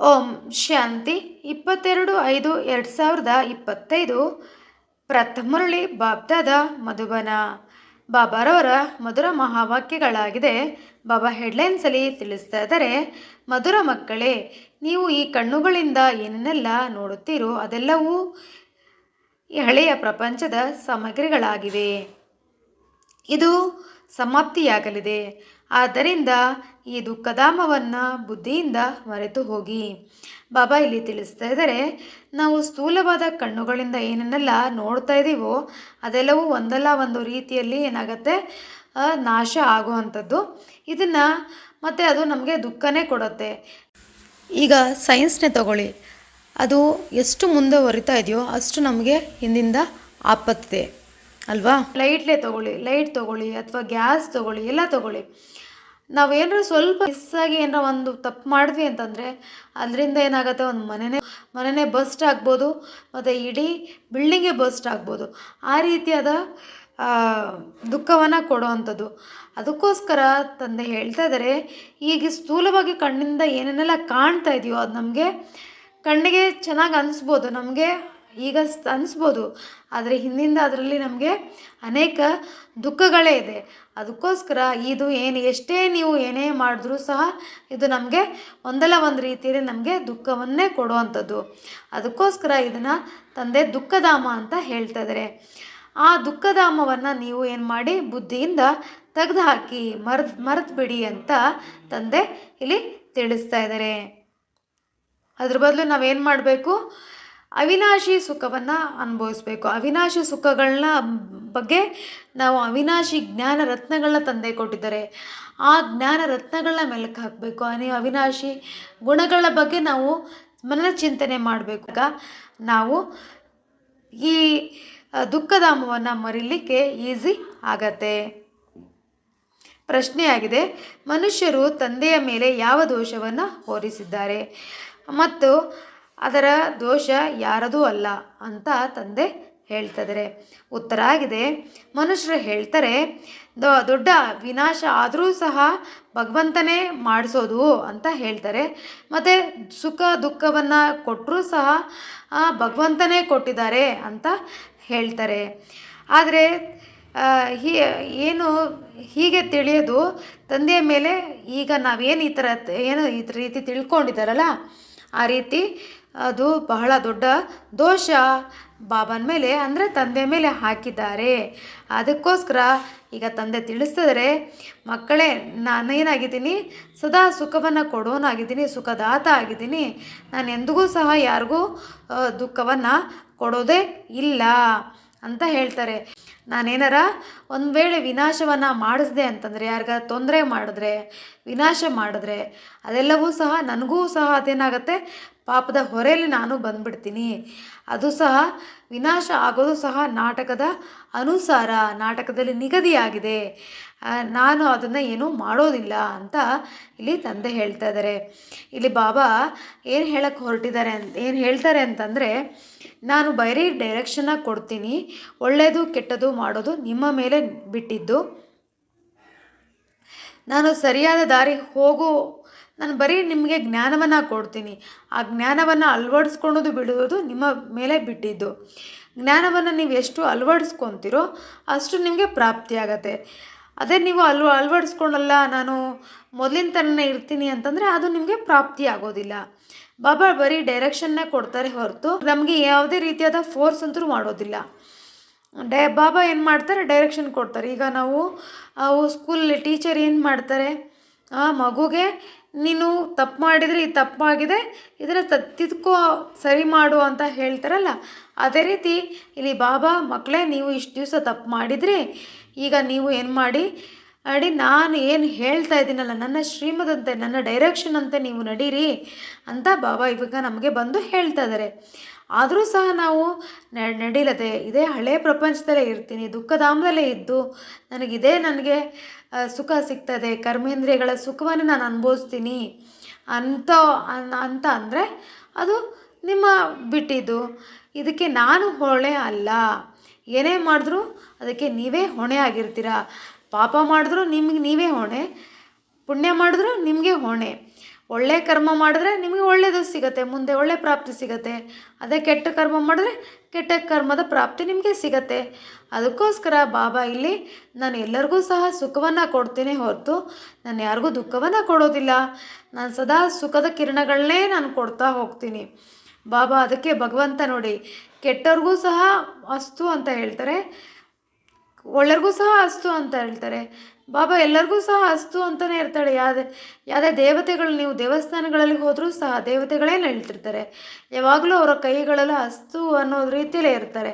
ಓಂ ಶಾಂತಿ. ಇಪ್ಪತ್ತೆರಡು ಐದು ಎರಡು ಸಾವಿರದ ಇಪ್ಪತ್ತೈದು. ಪ್ರಥಮುರಳಿ ಬಾಬ್ದಾದ ಮಧುಬನ. ಬಾಬಾರವರ ಮಧುರ ಮಹಾವಾಕ್ಯಗಳಾಗಿದೆ. ಬಾಬಾ ಹೆಡ್ಲೈನ್ಸಲ್ಲಿ ತಿಳಿಸ್ತಾ ಇದ್ದಾರೆ, ಮಧುರ ಮಕ್ಕಳೇ, ನೀವು ಈ ಕಣ್ಣುಗಳಿಂದ ಏನನ್ನೆಲ್ಲ ನೋಡುತ್ತೀರೋ ಅದೆಲ್ಲವೂ ಹಳೆಯ ಪ್ರಪಂಚದ ಸಾಮಗ್ರಿಗಳಾಗಿವೆ. ಇದು ಸಮಾಪ್ತಿಯಾಗಲಿದೆ. ಆದ್ದರಿಂದ ಈ ದುಃಖಧಾಮವನ್ನು ಬುದ್ಧಿಯಿಂದ ಮರೆತು ಹೋಗಿ. ಬಾಬಾ ಇಲ್ಲಿ ತಿಳಿಸ್ತಾ ಇದ್ದಾರೆ, ನಾವು ಸ್ಥೂಲವಾದ ಕಣ್ಣುಗಳಿಂದ ಏನನ್ನೆಲ್ಲ ನೋಡ್ತಾ ಇದ್ದೀವೋ ಅದೆಲ್ಲವೂ ಒಂದಲ್ಲ ಒಂದು ರೀತಿಯಲ್ಲಿ ಏನಾಗುತ್ತೆ? ನಾಶ ಆಗುವಂಥದ್ದು. ಇದನ್ನು ಮತ್ತು ಅದು ನಮಗೆ ದುಃಖನೇ ಕೊಡುತ್ತೆ. ಈಗ ಸೈನ್ಸ್ನೇ ತಗೊಳ್ಳಿ. ಅದು ಎಷ್ಟು ಮುಂದುವರಿತಾ ಇದೆಯೋ ಅಷ್ಟು ನಮಗೆ ಹಿಂದಿಂದ ಆಪತ್ತಿದೆ. ಅಲ್ವಾ? ಲೈಟ್ಲೇ ತಗೊಳ್ಳಿ, ಲೈಟ್ ತಗೊಳ್ಳಿ ಅಥವಾ ಗ್ಯಾಸ್ ತಗೊಳ್ಳಿ, ಎಲ್ಲ ತಗೊಳ್ಳಿ. ನಾವೇನಾರ ಸ್ವಲ್ಪ ಮಿಸ್ಸಾಗಿ ಏನಾರ ಒಂದು ತಪ್ಪು ಮಾಡಿದ್ವಿ ಅಂತಂದರೆ ಅದರಿಂದ ಏನಾಗುತ್ತೆ? ಒಂದು ಮನೆನೇ ಮನೆನೇ ಬಸ್ಟ್ ಆಗ್ಬೋದು, ಮತ್ತು ಇಡೀ ಬಿಲ್ಡಿಂಗೇ ಬಸ್ಟ್ ಆಗ್ಬೋದು. ಆ ರೀತಿಯಾದ ದುಃಖವನ್ನು ಕೊಡುವಂಥದ್ದು. ಅದಕ್ಕೋಸ್ಕರ ತಂದೆ ಹೇಳ್ತಾ ಇದ್ದಾರೆ ಈಗ ಸ್ಥೂಲವಾಗಿ ಕಣ್ಣಿಂದ ಏನೇನೆಲ್ಲ ಕಾಣ್ತಾ ಇದೆಯೋ ಅದು ನಮಗೆ ಕಣ್ಣಿಗೆ ಚೆನ್ನಾಗಿ ಅನಿಸ್ಬೋದು. ನಮಗೆ ಈಗ ಅನಿಸ್ಬೋದು. ಆದರೆ ಹಿಂದಿಂದ ಅದರಲ್ಲಿ ನಮಗೆ ಅನೇಕ ದುಃಖಗಳೇ ಇದೆ. ಅದಕ್ಕೋಸ್ಕರ ಇದು ಏನು ಎಷ್ಟೇ ನೀವು ಏನೇ ಮಾಡಿದ್ರೂ ಸಹ ಇದು ನಮಗೆ ಒಂದಲ್ಲ ಒಂದು ರೀತಿಯಲ್ಲಿ ನಮಗೆ ದುಃಖವನ್ನೇ ಕೊಡುವಂಥದ್ದು. ಅದಕ್ಕೋಸ್ಕರ ಇದನ್ನು ತಂದೆ ದುಃಖಧಾಮ ಅಂತ ಹೇಳ್ತಾ ಇದ್ದಾರೆ ಆ ದುಃಖಧಾಮವನ್ನು ನೀವು ಏನು ಮಾಡಿ ಬುದ್ಧಿಯಿಂದ ತೆಗೆದು ಹಾಕಿ ಮರೆದು ಮರೆತು ಬಿಡಿ ಅಂತ ತಂದೆ ಇಲ್ಲಿ ತಿಳಿಸ್ತಾ ಇದ್ದಾರೆ ಅದ್ರ ಬದಲು ನಾವೇನು ಮಾಡಬೇಕು? ಅವಿನಾಶಿ ಸುಖವನ್ನು ಅನುಭವಿಸ್ಬೇಕು. ಅವಿನಾಶಿ ಸುಖಗಳನ್ನ ಬಗ್ಗೆ ನಾವು ಅವಿನಾಶಿ ಜ್ಞಾನ ರತ್ನಗಳನ್ನ ತಂದೆ ಕೊಟ್ಟಿದ್ದಾರೆ. ಆ ಜ್ಞಾನ ರತ್ನಗಳನ್ನ ಮೆಲುಕು ಹಾಕಬೇಕು. ಅವಿನಾಶಿ ಗುಣಗಳ ಬಗ್ಗೆ ನಾವು ಮನನ ಚಿಂತನೆ ಮಾಡಬೇಕು ನಾವು ಈ ದುಃಖಧಾಮವನ್ನು ಮರಿಲಿಕ್ಕೆ ಈಸಿ ಆಗತ್ತೆ. ಪ್ರಶ್ನೆಯಾಗಿದೆ. ಮನುಷ್ಯರು ತಂದೆಯ ಮೇಲೆ ಯಾವ ದೋಷವನ್ನು ಹೊರಿಸಿದ್ದಾರೆ? ಮತ್ತು ಅದರ ದೋಷ ಯಾರದೂ ಅಲ್ಲ ಅಂತ ತಂದೆ ಹೇಳ್ತಿದ್ದಾರೆ ಉತ್ತರ ಆಗಿದೆ. ಮನುಷ್ಯರು ಹೇಳ್ತಾರೆ ದೊಡ್ಡ ವಿನಾಶ ಆದರೂ ಸಹ ಭಗವಂತನೇ ಮಾಡಿಸೋದು ಅಂತ ಹೇಳ್ತಾರೆ. ಮತ್ತು ಸುಖ ದುಃಖವನ್ನು ಕೊಟ್ಟರೂ ಸಹ ಭಗವಂತನೇ ಕೊಟ್ಟಿದ್ದಾರೆ ಅಂತ ಹೇಳ್ತಾರೆ. ಆದರೆ ಹೀ, ಏನು ಹೀಗೆ ತಿಳಿಯೋದು, ತಂದೆಯ ಮೇಲೆ ಈಗ ನಾವೇನು ಈ ಥರ ಏನು ಈ ರೀತಿ ತಿಳ್ಕೊಂಡಿದ್ದಾರಲ್ಲ, ಆ ರೀತಿ ಅದು ಬಹಳ ದೊಡ್ಡ ದೋಷ. ಬಾಬನ ಮೇಲೆ, ಅಂದರೆ ತಂದೆ ಮೇಲೆ ಹಾಕಿದ್ದಾರೆ. ಅದಕ್ಕೋಸ್ಕರ ಈಗ ತಂದೆ ತಿಳಿಸ್ತಿದ್ರೆ ಮಕ್ಕಳೇ ನಾನೇನಾಗಿದ್ದೀನಿ ಸದಾ ಸುಖವನ್ನು ಕೊಡೋನಾಗಿದ್ದೀನಿ ಸುಖದಾತ ಆಗಿದ್ದೀನಿ. ನಾನು ಎಂದಿಗೂ ಸಹ ಯಾರಿಗೂ ದುಃಖವನ್ನು ಕೊಡೋದೇ ಇಲ್ಲ. ಅಂತ ಹೇಳ್ತಾರೆ. ನಾನೇನಾರ ಒಂದು ವೇಳೆ ವಿನಾಶವನ್ನು ಮಾಡಿಸ್ದೆ ಅಂತಂದರೆ, ಯಾರಿಗಾರ ತೊಂದರೆ ಮಾಡಿದ್ರೆ, ವಿನಾಶ ಮಾಡಿದ್ರೆ, ಅದೆಲ್ಲವೂ ಸಹ ನನಗೂ ಸಹ ಅದೇನಾಗುತ್ತೆ? ಪಾಪದ ಹೊರೆಯಲ್ಲಿ ನಾನು ಬಂದ್ಬಿಡ್ತೀನಿ. ಅದು ಸಹ ವಿನಾಶ ಆಗೋದು ಸಹ ನಾಟಕದ ಅನುಸಾರ, ನಾಟಕದಲ್ಲಿ ನಿಗದಿಯಾಗಿದೆ. ನಾನು ಅದನ್ನು ಏನೂ ಮಾಡೋದಿಲ್ಲ ಅಂತ ಇಲ್ಲಿ ತಂದೆ ಹೇಳ್ತಾ ಇದ್ದಾರೆ ಇಲ್ಲಿ ಬಾಬಾ ಏನು ಹೇಳಕ್ಕೆ ಹೊರಟಿದ್ದಾರೆ ಅಂತ ಏನು ಹೇಳ್ತಾರೆ ಅಂತಂದರೆ ನಾನು ಬರೀ ಡೈರೆಕ್ಷನ್ನ ಕೊಡ್ತೀನಿ. ಒಳ್ಳೆಯದು ಕೆಟ್ಟದು ಮಾಡೋದು ನಿಮ್ಮ ಮೇಲೆ ಬಿಟ್ಟಿದ್ದು. ನಾನು ಸರಿಯಾದ ದಾರಿ ಹೋಗೋ, ನಾನು ಬರೀ ನಿಮಗೆ ಜ್ಞಾನವನ್ನು ಕೊಡ್ತೀನಿ. ಆ ಜ್ಞಾನವನ್ನು ಅಳವಡಿಸ್ಕೊಳ್ಳೋದು ಬಿಡೋದು ನಿಮ್ಮ ಮೇಲೆ ಬಿಟ್ಟಿದ್ದು. ಜ್ಞಾನವನ್ನು ನೀವು ಎಷ್ಟು ಅಳವಡಿಸ್ಕೊತೀರೋ ಅಷ್ಟು ನಿಮಗೆ ಪ್ರಾಪ್ತಿಯಾಗತ್ತೆ ಅದೇ ನೀವು ಅಲ್ವ ಅಳವಡಿಸ್ಕೊಂಡಲ್ಲ, ನಾನು ಮೊದಲಿನ ಥರನೇ ಇರ್ತೀನಿ ಅಂತಂದರೆ ಅದು ನಿಮಗೆ ಪ್ರಾಪ್ತಿ ಆಗೋದಿಲ್ಲ. ಬಾಬಾ ಬರೀ ಡೈರೆಕ್ಷನ್ನ ಕೊಡ್ತಾರೆ ಹೊರತು ನಮಗೆ ಯಾವುದೇ ರೀತಿಯಾದ ಫೋರ್ಸ್ ಅಂತೂ ಮಾಡೋದಿಲ್ಲ. ಡೈ, ಬಾಬಾ ಏನು ಮಾಡ್ತಾರೆ? ಡೈರೆಕ್ಷನ್ ಕೊಡ್ತಾರೆ. ಈಗ ನಾವು ಅವು ಸ್ಕೂಲಲ್ಲಿ ಟೀಚರ್ ಏನು ಮಾಡ್ತಾರೆ? ಆ, ಮಗುಗೆ, ನೀನು ತಪ್ಪು ಮಾಡಿದರೆ ಈ ತಪ್ಪಾಗಿದೆ ಇದರ ತತ್ತಿದ್ಕೋ ತಿದ್ಕೋ, ಸರಿ ಮಾಡು ಅಂತ ಹೇಳ್ತಾರಲ್ಲ, ಅದೇ ರೀತಿ ಇಲ್ಲಿ ಬಾಬಾ ಮಕ್ಕಳೇ ನೀವು ಇಷ್ಟು ದಿವಸ ತಪ್ಪು ಮಾಡಿದ್ರಿ, ಈಗ ನೀವು ಏನು ಮಾಡಿ ನೋಡಿ ನಾನು ಏನು ಹೇಳ್ತಾ ಇದ್ದೀನಲ್ಲ, ನನ್ನ ಶ್ರೀಮದಂತೆ, ನನ್ನ ಡೈರೆಕ್ಷನ್ ಅಂತೆ ನೀವು ನಡೀರಿ ಅಂತ ಬಾಬಾ ಇವಾಗ ನಮಗೆ ಬಂದು ಹೇಳ್ತಾ ಇದ್ದಾರೆ ಆದರೂ ಸಹ ನಾವು ನಡೀಲದೆ, ಇದೇ ಹಳೆ ಪ್ರಪಂಚದಲ್ಲೇ ಇರ್ತೀನಿ, ದುಃಖಧಾಮದಲ್ಲೇ ಇದ್ದು ನನಗಿದೇ ನನಗೆ ಸುಖ ಸಿಗ್ತದೆ, ಕರ್ಮೇಂದ್ರಿಯಗಳ ಸುಖವನ್ನು ನಾನು ಅನುಭವಿಸ್ತೀನಿ ಅಂತ ಅಂತ ಅಂದರೆ ಅದು ನಿಮ್ಮ ಬಿಟ್ಟಿದ್ದು. ಇದಕ್ಕೆ ನಾನು ಹೊಳೆ ಅಲ್ಲ. ಏನೇ ಮಾಡಿದ್ರು ಅದಕ್ಕೆ ನೀವೇ ಹೊಣೆ ಆಗಿರ್ತೀರ? ಪಾಪ ಮಾಡಿದ್ರೂ ನಿಮಗೆ ನೀವೇ ಹೊಣೆ, ಪುಣ್ಯ ಮಾಡಿದ್ರೂ ನಿಮಗೆ ಹೊಣೆ. ಒಳ್ಳೆ ಕರ್ಮ ಮಾಡಿದ್ರೆ ನಿಮಗೆ ಒಳ್ಳೆಯದು ಸಿಗತ್ತೆ, ಮುಂದೆ ಒಳ್ಳೆ ಪ್ರಾಪ್ತಿ ಸಿಗತ್ತೆ. ಅದೇ ಕೆಟ್ಟ ಕರ್ಮ ಮಾಡಿದ್ರೆ ಕೆಟ್ಟ ಕರ್ಮದ ಪ್ರಾಪ್ತಿ ನಿಮಗೆ ಸಿಗತ್ತೆ. ಅದಕ್ಕೋಸ್ಕರ ಬಾಬಾ, ಇಲ್ಲಿ ನಾನು ಎಲ್ಲರಿಗೂ ಸಹ ಸುಖವನ್ನು ಕೊಡ್ತೀನಿ ಹೊರತು ನಾನು ಯಾರಿಗೂ ದುಃಖವನ್ನು ಕೊಡೋದಿಲ್ಲ. ನಾನು ಸದಾ ಸುಖದ ಕಿರಣಗಳನ್ನೇ ನಾನು ಕೊಡ್ತಾ ಹೋಗ್ತೀನಿ. ಬಾಬಾ, ಅದಕ್ಕೆ ಭಗವಂತ ನೋಡಿ, ಕೆಟ್ಟವ್ರಿಗೂ ಸಹ ಅಸ್ತು ಅಂತ ಹೇಳ್ತಾರೆ. ಒಳ್ಳೆಯವ್ರಿಗೂ ಸಹ ಅಸ್ತು ಅಂತ ಹೇಳ್ತಾರೆ. ಬಾಬಾ, ಎಲ್ಲರಿಗೂ ಸಹ ಅಸ್ತು ಅಂತಲೇ ಇರ್ತಾಳೆ ಯಾವುದೇ ಯಾವುದೇ ದೇವತೆಗಳು ನೀವು ದೇವಸ್ಥಾನಗಳಲ್ಲಿ ಹೋದರೂ ಸಹ ದೇವತೆಗಳೇ ಹೇಳ್ತಿರ್ತಾರೆ. ಯಾವಾಗಲೂ ಅವರ ಕೈಗಳೆಲ್ಲ ಅಸ್ತು ಅನ್ನೋ ರೀತಿಯಲ್ಲೇ ಇರ್ತಾರೆ.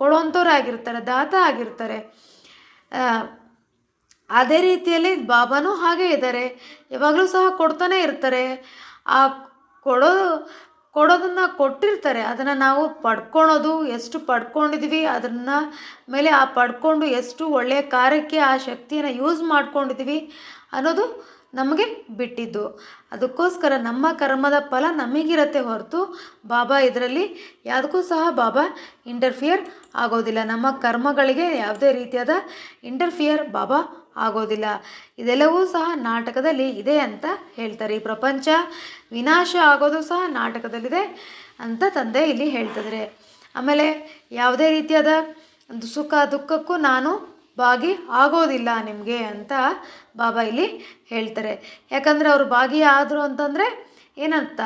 ಕೊಡುವಂಥವ್ರು ಆಗಿರ್ತಾರೆ ದಾತ ಆಗಿರ್ತಾರೆ. ಅದೇ ರೀತಿಯಲ್ಲಿ ಬಾಬಾನೂ ಹಾಗೆ ಇದ್ದಾರೆ. ಯಾವಾಗಲೂ ಸಹ ಕೊಡ್ತಾನೆ ಇರ್ತಾರೆ. ಆ ಕೊಡೋ ಕೊಡೋದನ್ನು ಕೊಟ್ಟಿರ್ತಾರೆ. ಅದನ್ನು ನಾವು ಪಡ್ಕೊಳೋದು, ಎಷ್ಟು ಪಡ್ಕೊಂಡಿದ್ವಿ, ಅದನ್ನು ಮೇಲೆ ಆ ಪಡ್ಕೊಂಡು ಎಷ್ಟು ಒಳ್ಳೆಯ ಕಾರ್ಯಕ್ಕೆ ಆ ಶಕ್ತಿಯನ್ನು ಯೂಸ್ ಮಾಡ್ಕೊಂಡಿದ್ವಿ ಅನ್ನೋದು ನಮಗೆ ಬಿಟ್ಟಿದ್ದು. ಅದಕ್ಕೋಸ್ಕರ ನಮ್ಮ ಕರ್ಮದ ಫಲ ನಮಗಿರತ್ತೆ ಹೊರತು ಬಾಬಾ ಇದರಲ್ಲಿ ಯಾವುದಕ್ಕೂ ಸಹ ಬಾಬಾ ಇಂಟರ್ಫಿಯರ್ ಆಗೋದಿಲ್ಲ. ನಮ್ಮ ಕರ್ಮಗಳಿಗೆ ಯಾವುದೇ ರೀತಿಯಾದ ಇಂಟರ್ಫಿಯರ್ ಬಾಬಾ ಆಗೋದಿಲ್ಲ. ಇದೆಲ್ಲವೂ ಸಹ ನಾಟಕದಲ್ಲಿ ಇದೆ ಅಂತ ಹೇಳ್ತಾರೆ. ಈ ಪ್ರಪಂಚ ವಿನಾಶ ಆಗೋದು ಸಹ ನಾಟಕದಲ್ಲಿದೆ ಅಂತ ತಂದೆ ಇಲ್ಲಿ ಹೇಳ್ತಿದ್ದಾರೆ ಆಮೇಲೆ ಯಾವುದೇ ರೀತಿಯಾದ ಸುಖ ದುಃಖಕ್ಕೂ ನಾನು ಭಾಗಿ ಆಗೋದಿಲ್ಲ ನಿಮಗೆ ಅಂತ ಬಾಬಾ ಇಲ್ಲಿ ಹೇಳ್ತಾರೆ. ಯಾಕಂದರೆ ಅವರು ಭಾಗಿ ಆದರು ಅಂತಂದರೆ ಏನಂತ?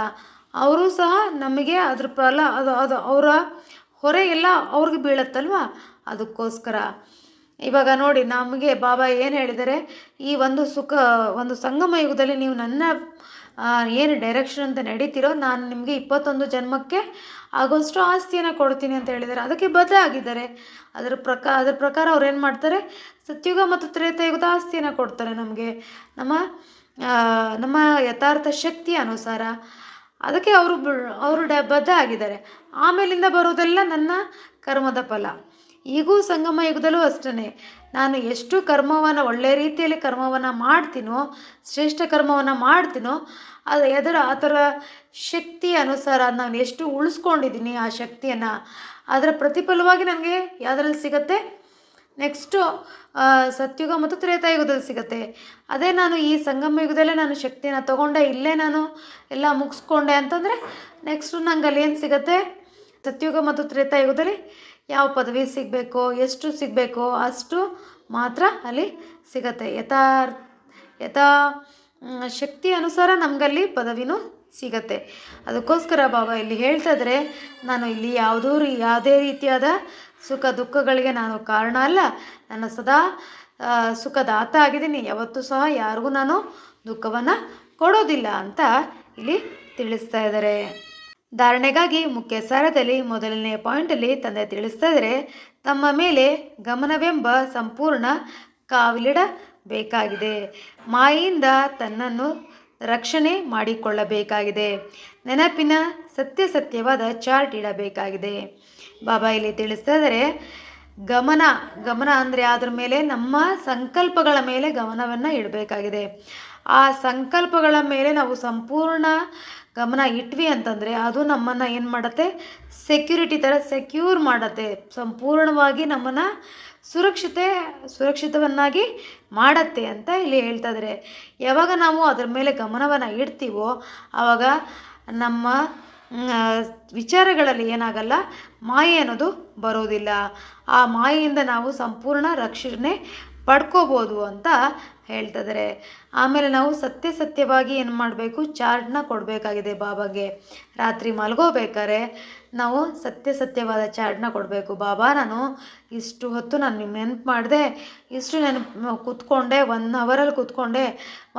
ಅವರು ಸಹ ನಮಗೆ ಅದ್ರ ಫಲ ಅದು ಅದು ಅವರ ಹೊರೆ ಎಲ್ಲ ಅವ್ರಿಗೆ ಬೀಳತ್ತಲ್ವ? ಅದಕ್ಕೋಸ್ಕರ. ಇವಾಗ ನೋಡಿ ನಮಗೆ ಬಾಬಾ ಏನು ಹೇಳಿದ್ದಾರೆ ಈ ಒಂದು ಸುಖ, ಒಂದು ಸಂಗಮ ಯುಗದಲ್ಲಿ ನೀವು ನನ್ನ ಏನು ಡೈರೆಕ್ಷನ್ ಅಂತ ನಡೀತಿರೋ, ನಾನು ನಿಮಗೆ ಇಪ್ಪತ್ತೊಂದು ಜನ್ಮಕ್ಕೆ ಆಗೋಷ್ಟು ಆಸ್ತಿಯನ್ನು ಕೊಡ್ತೀನಿ ಅಂತ ಹೇಳಿದ್ದಾರೆ ಅದಕ್ಕೆ ಬದ್ಧ ಆಗಿದ್ದಾರೆ ಅದರ ಪ್ರಕಾರ ಅದ್ರ ಪ್ರಕಾರ ಅವ್ರು ಏನು ಮಾಡ್ತಾರೆ, ಸತ್ಯುಗ ಮತ್ತು ತ್ರೇತಾಯುಗದ ಆಸ್ತಿಯನ್ನು ಕೊಡ್ತಾರೆ ನಮಗೆ. ನಮ್ಮ ನಮ್ಮ ಯಥಾರ್ಥ ಶಕ್ತಿ ಅನುಸಾರ ಅದಕ್ಕೆ ಅವರು ಅವರು ಡ ಬದ್ಧ ಆಗಿದ್ದಾರೆ ಆಮೇಲಿಂದ ಬರೋದೆಲ್ಲ ನನ್ನ ಕರ್ಮದ ಫಲ. ಈಗೂ ಸಂಗಮ ಯುಗದಲ್ಲೂ ಅಷ್ಟೇ ನಾನು ಎಷ್ಟು ಕರ್ಮವನ್ನು ಒಳ್ಳೆಯ ರೀತಿಯಲ್ಲಿ ಕರ್ಮವನ್ನು ಮಾಡ್ತೀನೋ, ಶ್ರೇಷ್ಠ ಕರ್ಮವನ್ನು ಮಾಡ್ತೀನೋ, ಅದು ಎದರ ಆ ಥರ ಶಕ್ತಿ ಅನುಸಾರ ನಾನು ಎಷ್ಟು ಉಳಿಸ್ಕೊಂಡಿದ್ದೀನಿ ಆ ಶಕ್ತಿಯನ್ನು, ಅದರ ಪ್ರತಿಫಲವಾಗಿ ನನಗೆ ಯಾವುದ್ರಲ್ಲಿ ಸಿಗತ್ತೆ? ನೆಕ್ಸ್ಟು ಸತ್ಯುಗ ಮತ್ತು ತ್ರೇತಾಯುಗದಲ್ಲಿ ಸಿಗುತ್ತೆ. ಅದೇ ನಾನು ಈ ಸಂಗಮ ಯುಗದಲ್ಲೇ ನಾನು ಶಕ್ತಿಯನ್ನು ತಗೊಂಡೆ ಇಲ್ಲೇ ನಾನು ಎಲ್ಲ ಮುಗಿಸ್ಕೊಂಡೆ ಅಂತಂದರೆ ನೆಕ್ಸ್ಟು ನಂಗೆ ಅಲ್ಲಿ ಏನು ಸಿಗುತ್ತೆ? ಸತ್ಯುಗ ಮತ್ತು ತ್ರೇತಾಯುಗದಲ್ಲಿ ಯಾವ ಪದವಿ ಸಿಗಬೇಕೋ, ಎಷ್ಟು ಸಿಗಬೇಕೋ ಅಷ್ಟು ಮಾತ್ರ ಅಲ್ಲಿ ಸಿಗತ್ತೆ. ಯಥಾರ್ ಯಥಾ ಶಕ್ತಿ ಅನುಸಾರ ನಮಗಲ್ಲಿ ಪದವಿನೂ ಸಿಗತ್ತೆ. ಅದಕ್ಕೋಸ್ಕರ ಬಾಬಾ, ಇಲ್ಲಿ ಹೇಳ್ತಾ ಇದ್ದಾರೆ ನಾನು ಇಲ್ಲಿ ಯಾವುದೂ ರೀ, ಯಾವುದೇ ರೀತಿಯಾದ ಸುಖ ದುಃಖಗಳಿಗೆ ನಾನು ಕಾರಣ ಅಲ್ಲ. ನಾನು ಸದಾ ಸುಖದಾತ ಆಗಿದ್ದೀನಿ. ಯಾವತ್ತೂ ಸಹ ಯಾರಿಗೂ ನಾನು ದುಃಖವನ್ನು ಕೊಡೋದಿಲ್ಲ ಅಂತ ಇಲ್ಲಿ ತಿಳಿಸ್ತಾ ಇದ್ದಾರೆ. ಧಾರಣೆಗಾಗಿ ಮುಖ್ಯ ಸಾರದಲ್ಲಿ ಮೊದಲನೇ ಪಾಯಿಂಟಲ್ಲಿ ತಂದೆ ತಿಳಿಸ್ತಾ ತಮ್ಮ ಮೇಲೆ ಗಮನವೆಂಬ ಸಂಪೂರ್ಣ ಕಾವಲಿಡಬೇಕಾಗಿದೆ. ಮಾಯಿಂದ ತನ್ನನ್ನು ರಕ್ಷಣೆ ಮಾಡಿಕೊಳ್ಳಬೇಕಾಗಿದೆ. ನೆನಪಿನ ಸತ್ಯಸತ್ಯವಾದ ಚಾರ್ಟ್ ಇಡಬೇಕಾಗಿದೆ. ಬಾಬಾ ಇಲ್ಲಿ ತಿಳಿಸ್ತಾ ಗಮನ ಗಮನ ಅಂದರೆ ಅದ್ರ ಮೇಲೆ ನಮ್ಮ ಸಂಕಲ್ಪಗಳ ಮೇಲೆ ಗಮನವನ್ನು ಇಡಬೇಕಾಗಿದೆ. ಆ ಸಂಕಲ್ಪಗಳ ಮೇಲೆ ನಾವು ಸಂಪೂರ್ಣ ಗಮನ ಇಟ್ವಿ ಅಂತಂದರೆ ಅದು ನಮ್ಮನ್ನು ಏನು ಮಾಡುತ್ತೆ? ಸೆಕ್ಯೂರಿಟಿ ಥರ ಸೆಕ್ಯೂರ್ ಮಾಡುತ್ತೆ. ಸಂಪೂರ್ಣವಾಗಿ ನಮ್ಮನ್ನು ಸುರಕ್ಷತೆ, ಸುರಕ್ಷಿತವನ್ನಾಗಿ ಮಾಡತ್ತೆ ಅಂತ ಇಲ್ಲಿ ಹೇಳ್ತಾ ಇದ್ದಾರೆ ಯಾವಾಗ ನಾವು ಅದ್ರ ಮೇಲೆ ಗಮನವನ್ನು ಇಡ್ತೀವೋ ಆವಾಗ ನಮ್ಮ ವಿಚಾರಗಳಲ್ಲಿ ಏನಾಗಲ್ಲ, ಮಾಯೆ ಅನ್ನೋದು ಬರೋದಿಲ್ಲ. ಆ ಮಾಯೆಯಿಂದ ನಾವು ಸಂಪೂರ್ಣ ರಕ್ಷಣೆ ಪಡ್ಕೋಬೋದು ಅಂತ ಹೇಳ್ತಾ ಇದ್ದಾರೆ ಆಮೇಲೆ ನಾವು ಸತ್ಯ ಸತ್ಯವಾಗಿ ಏನು ಮಾಡಬೇಕು? ಚಾರ್ಟ್ನ ಕೊಡಬೇಕಾಗಿದೆ ಬಾಬಾಗೆ. ರಾತ್ರಿ ಮಲ್ಗೋಬೇಕಾದ್ರೆ ನಾವು ಸತ್ಯ ಸತ್ಯವಾದ ಚಾರ್ಟ್ನ ಕೊಡಬೇಕು. ಬಾಬಾ, ನಾನು ಇಷ್ಟು ಹೊತ್ತು ನಾನು ನಿಮ್ಮ ನೆನಪು ಮಾಡಿದೆ, ಇಷ್ಟು ನೆನಪು ಕೂತ್ಕೊಂಡೆ ಒನ್ ಅವರಲ್ಲಿ ಕೂತ್ಕೊಂಡೆ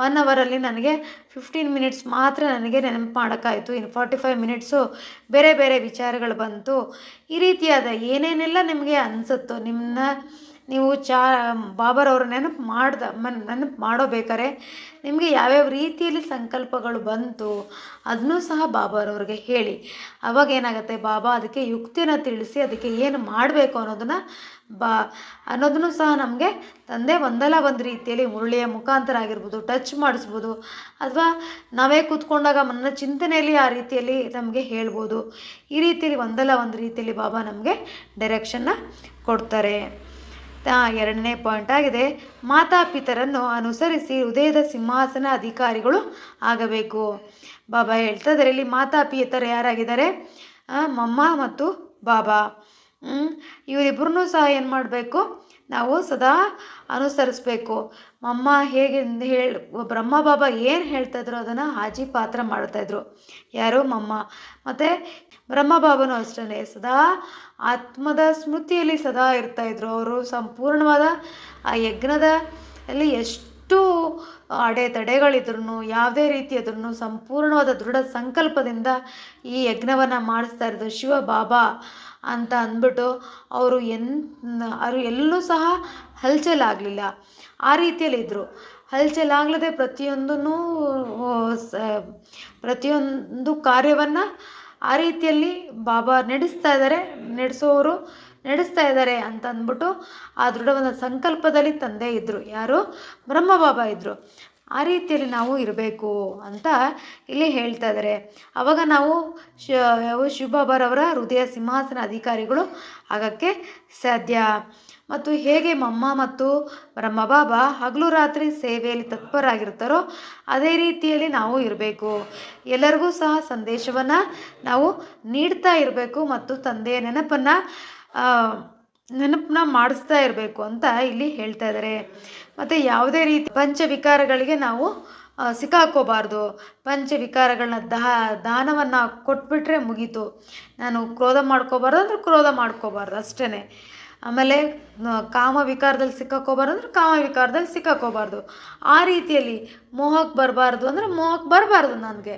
ಒನ್ ಅವರಲ್ಲಿ ನನಗೆ ಫಿಫ್ಟೀನ್ ಮಿನಿಟ್ಸ್ ಮಾತ್ರ ನನಗೆ ನೆನಪು ಮಾಡೋಕ್ಕಾಯಿತು. ಇನ್ನು ಫಾರ್ಟಿ ಫೈವ್ ಮಿನಿಟ್ಸು ಬೇರೆ ಬೇರೆ ವಿಚಾರಗಳು ಬಂತು. ಈ ರೀತಿಯಾದ ಏನೇನೆಲ್ಲ ನಿಮಗೆ ಅನಿಸುತ್ತೋ ನಿಮ್ಮನ್ನ ನೀವು ಚಾ ಬಾಬರವ್ರ ನೆನಪು ಮಾಡ್ದ, ಮನ್, ನೆನಪು ಮಾಡೋಬೇಕಾರೆ ನಿಮಗೆ ಯಾವ್ಯಾವ ರೀತಿಯಲ್ಲಿ ಸಂಕಲ್ಪಗಳು ಬಂತು ಅದನ್ನೂ ಸಹ ಬಾಬಾರವ್ರಿಗೆ ಹೇಳಿ. ಅವಾಗ ಏನಾಗುತ್ತೆ, ಬಾಬಾ, ಅದಕ್ಕೆ ಯುಕ್ತಿನ ತಿಳಿಸಿ, ಅದಕ್ಕೆ ಏನು ಮಾಡಬೇಕು ಅನ್ನೋದನ್ನು ಬಾ, ಅನ್ನೋದನ್ನು ಸಹ ನಮಗೆ ತಂದೆ ಒಂದಲ್ಲ ಒಂದು ರೀತಿಯಲ್ಲಿ ಮುರುಳಿಯ ಮುಖಾಂತರ ಆಗಿರ್ಬೋದು, ಟಚ್ ಮಾಡಿಸ್ಬೋದು, ಅಥವಾ ನಾವೇ ಕೂತ್ಕೊಂಡಾಗ ನನ್ನ ಚಿಂತನೆಯಲ್ಲಿ ಆ ರೀತಿಯಲ್ಲಿ ನಮಗೆ ಹೇಳ್ಬೋದು. ಈ ರೀತಿಯಲ್ಲಿ ಒಂದಲ್ಲ ಒಂದು ರೀತಿಯಲ್ಲಿ ಬಾಬಾ ನಮಗೆ ಡೈರೆಕ್ಷನ್ನ ಕೊಡ್ತಾರೆ. ಎರಡನೇ ಪಾಯಿಂಟ್ ಆಗಿದೆ. ಮಾತಾಪಿತರನ್ನು ಅನುಸರಿಸಿ ಹೃದಯದ ಸಿಂಹಾಸನ ಅಧಿಕಾರಿಗಳು ಆಗಬೇಕು. ಬಾಬಾ ಹೇಳ್ತಾ ಇದ್ದಾರೆ ಇಲ್ಲಿ ಮಾತಾಪಿತರ ಯಾರಾಗಿದ್ದಾರೆ ಮಮ್ಮ ಮತ್ತು ಬಾಬಾ. ಇವರಿಬ್ಬರನ್ನೂ ಸಹ ಏನು ಮಾಡಬೇಕು? ನಾವು ಸದಾ ಅನುಸರಿಸ್ಬೇಕು. ಅಮ್ಮ ಹೇಗೆ ಹೇಳಿ, ಬ್ರಹ್ಮ ಬಾಬಾ ಏನು ಹೇಳ್ತಾಯಿದ್ರು ಅದನ್ನು ಹಾಜಿ ಪಾತ್ರ ಮಾಡ್ತಾಯಿದ್ರು ಯಾರು? ಮಮ್ಮ. ಮತ್ತು ಬ್ರಹ್ಮ ಬಾಬನು ಅಷ್ಟೇ ಸದಾ ಆತ್ಮದ ಸ್ಮೃತಿಯಲ್ಲಿ ಸದಾ ಇರ್ತಾಯಿದ್ರು ಅವರು. ಸಂಪೂರ್ಣವಾದ ಆ ಯಜ್ಞದ ಅಲ್ಲಿ ಎಷ್ಟು ಅಡೆತಡೆಗಳಿದ್ರು ಯಾವುದೇ ರೀತಿಯಾದ್ರೂ ಸಂಪೂರ್ಣವಾದ ದೃಢ ಸಂಕಲ್ಪದಿಂದ ಈ ಯಜ್ಞವನ್ನು ಮಾಡಿಸ್ತಾ ಇರೋದು ಶಿವ ಬಾಬಾ. ಅಂತ ಅಂದ್ಬಿಟ್ಟು ಅವರು ಎನ್ ಅವರು ಎಲ್ಲೂ ಸಹ ಹಲ್ಚಲಾಗಲಿಲ್ಲ ಆ ರೀತಿಯಲ್ಲಿದ್ದರು ಇದ್ದರು ಪ್ರತಿಯೊಂದನ್ನು ಸ, ಪ್ರತಿಯೊಂದು ಕಾರ್ಯವನ್ನು ಆ ರೀತಿಯಲ್ಲಿ ಬಾಬಾ ನಡೆಸ್ತಾ ಇದ್ದಾರೆ ನಡೆಸೋರು ನಡೆಸ್ತಾ ಇದ್ದಾರೆ ಅಂತ ಅಂದ್ಬಿಟ್ಟು ಆ ದೃಢವಾದ ಸಂಕಲ್ಪದಲ್ಲಿ ತಂದೆ ಇದ್ದರು ಯಾರು? ಬ್ರಹ್ಮ ಬಾಬಾ ಇದ್ದರು ಆ ರೀತಿಯಲ್ಲಿ ನಾವು ಇರಬೇಕು ಅಂತ ಇಲ್ಲಿ ಹೇಳ್ತಾ ಇದ್ದಾರೆ ಅವಾಗ ನಾವು ಶಿವಬಾಬಾರವರ ಹೃದಯ ಸಿಂಹಾಸನ ಅಧಿಕಾರಿಗಳು ಆಗಕ್ಕೆ ಸಾಧ್ಯ. ಮತ್ತು ಹೇಗೆ ಮಮ್ಮ ಮತ್ತು ಬ್ರಹ್ಮ ಬಾಬಾ ಹಗಲು ರಾತ್ರಿ ಸೇವೆಯಲ್ಲಿ ತತ್ಪರಾಗಿರ್ತಾರೋ ಅದೇ ರೀತಿಯಲ್ಲಿ ನಾವು ಇರಬೇಕು. ಎಲ್ಲರಿಗೂ ಸಹ ಸಂದೇಶವನ್ನು ನಾವು ನೀಡ್ತಾ ಇರಬೇಕು ಮತ್ತು ತಂದೆಯ ನೆನಪನ್ನು ನೆನಪನ್ನ ಮಾಡಿಸ್ತಾ ಇರಬೇಕು ಅಂತ ಇಲ್ಲಿ ಹೇಳ್ತಾ ಇದ್ದಾರೆ ಮತ್ತು ಯಾವುದೇ ರೀತಿ ಪಂಚವಿಕಾರಗಳಿಗೆ ನಾವು ಸಿಕ್ಕಾಕ್ಕೋಬಾರ್ದು ಪಂಚ ಪಂಚವಿಕಾರಗಳನ್ನ ದಾ ದಾನವನ್ನು ಕೊಟ್ಬಿಟ್ರೆ ಮುಗೀತು. ನಾನು ಕ್ರೋಧ ಮಾಡ್ಕೋಬಾರ್ದು ಅಂದ್ರೆ ಕ್ರೋಧ ಮಾಡ್ಕೋಬಾರ್ದು ಅಷ್ಟೇ ಆಮೇಲೆ ಕಾಮ ವಿಕಾರದಲ್ಲಿ ಸಿಕ್ಕಾಕೋಬಾರ್ದು ಅಂದ್ರೆ ಕಾಮ ವಿಕಾರದಲ್ಲಿ ಸಿಕ್ಕಾಕೋಬಾರ್ದು. ಆ ರೀತಿಯಲ್ಲಿ ಮೋಹಕ್ಕೆ ಬರಬಾರ್ದು ಅಂದರೆ ಮೋಹಕ್ಕೆ ಬರಬಾರ್ದು ನನಗೆ.